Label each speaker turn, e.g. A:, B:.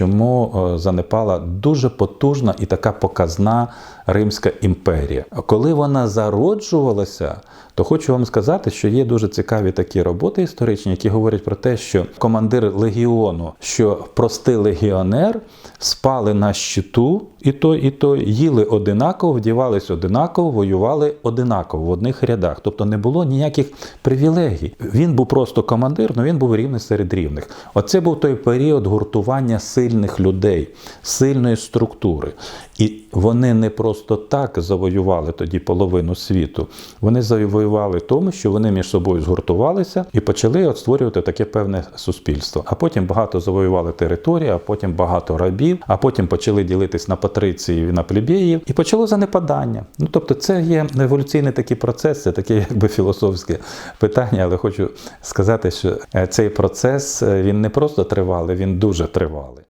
A: чому е, занепала дуже потужна і така показна Римська імперія. Коли вона зароджувалася, то хочу вам сказати, що є дуже цікаві такі роботи історичні, які говорять про те, що командир легіону, що простий легіонер, спали на щиту, і той, і той, їли одинаково, вдівались одинаково, воювали одинаково в одних рядах. Тобто не було ніяких привілегій. Він був просто командир, але він був рівний серед рівних. Оце був той період гуртування сильних людей, сильної структури. І вони не просто так завоювали тоді половину світу. Вони завоювали тому, що вони між собою згуртувалися і почали от створювати таке певне суспільство. А потім багато завоювали території, а потім багато рабів, а потім почали ділитись на патриціїв і на плебеїв, і почало занепадання. Ну тобто, це є еволюційний такий процес, це таке якби філософське питання, але хочу сказати, що е, цей процес е, він не просто тривалий, він дуже тривалий.